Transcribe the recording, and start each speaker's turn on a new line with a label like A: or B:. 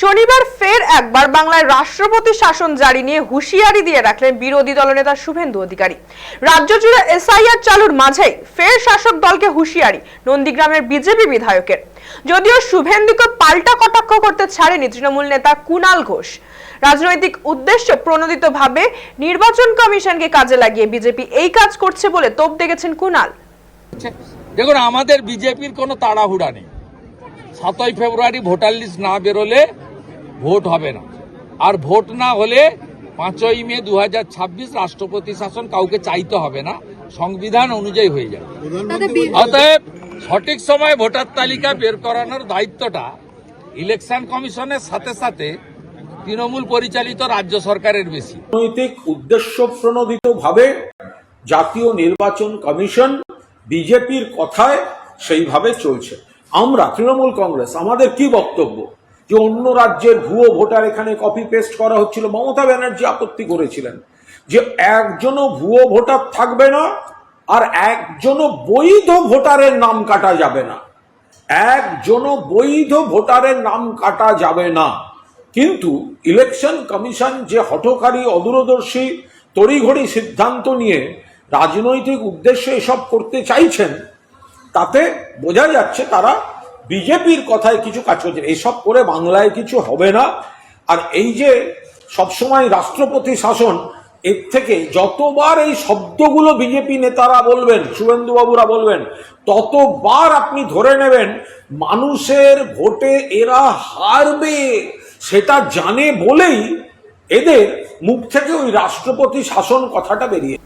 A: শনিবার ফের একবার বাংলায় রাষ্ট্রপতি শাসন জারি নিয়ে হুঁশিয়ারি দিয়ে রাখলেন বিরোধী দলনেতা শুভেন্দু অধিকারী। রাজ্য জুড়ে এসআইআর চালুর মাঝেই ফের শাসক দলকে হুঁশিয়ারি, নন্দীগ্রামের বিজেপি বিধায়কের। যদিও শুভেন্দুকে পাল্টা কটাক্ষ করতে ছাড়েনি তৃণমূল নেতা কুণাল ঘোষ। রাজনৈতিক উদ্দেশ্য প্রণোদিতভাবে নির্বাচন কমিশনকে কাজে লাগিয়ে বিজেপি এই কাজ করছে বলে তোপ দেখেছেন
B: কুনাল। দেখুন, আমাদের বিজেপির কোনো তাড়াহুড়া নেই। সাতই ফেব্রুয়ারি ভোটার লিস্ট না বেরোলে ভোট হবে না। আর ভোট না হলে পাঁচই মে দু হাজার ছাব্বিশ রাষ্ট্রপতি শাসন কাউকে চাইতে হবে না সংবিধান অনুযায়ী হয়ে যাবে। অতএব সঠিক সময় ভোটার তালিকা বের করানোর দায়িত্বটা ইলেকশন কমিশনের সাথে সাথে তৃণমূল পরিচালিত রাজ্য সরকারের বেশি।
C: রাজনৈতিক উদ্দেশ্য প্রণোদিত ভাবে জাতীয় নির্বাচন কমিশন বিজেপির কথায় সেইভাবে চলছে। আমরা, তৃণমূল কংগ্রেস, আমাদের কি বক্তব্য? যে অন্য রাজ্যের ভুয়ো ভোটার এখানে কপি পেস্ট করা হচ্ছিল, মমতা ব্যানার্জি আপত্তি করেছিলেন যে একজনও ভুয়ো ভোটার থাকবে না আর একজনও বৈধ ভোটারের নাম কাটা যাবে না। একজনও বৈধ ভোটারের নাম কাটা যাবে না। কিন্তু ইলেকশন কমিশন যে হঠকারী, অদূরদর্শী, তড়িঘড়ি সিদ্ধান্ত নিয়ে রাজনৈতিক উদ্দেশ্যে এসব করতে চাইছেন তাতে বোঝা যাচ্ছে তারা বিজেপির কথায় কিছু কাজ করছে। এসব করে বাংলায় কিছু হবে না। আর এই যে সবসময় রাষ্ট্রপতি শাসন, এর থেকে যতবার এই শব্দগুলো বিজেপি নেতারা বলবেন, শুভেন্দুবাবুরা বলবেন, ততবার আপনি ধরে নেবেন, মানুষের ভোটে এরা হারবে, সেটা জানে বলেই এদের মুখ থেকে ওই রাষ্ট্রপতি শাসন কথাটা বেরিয়ে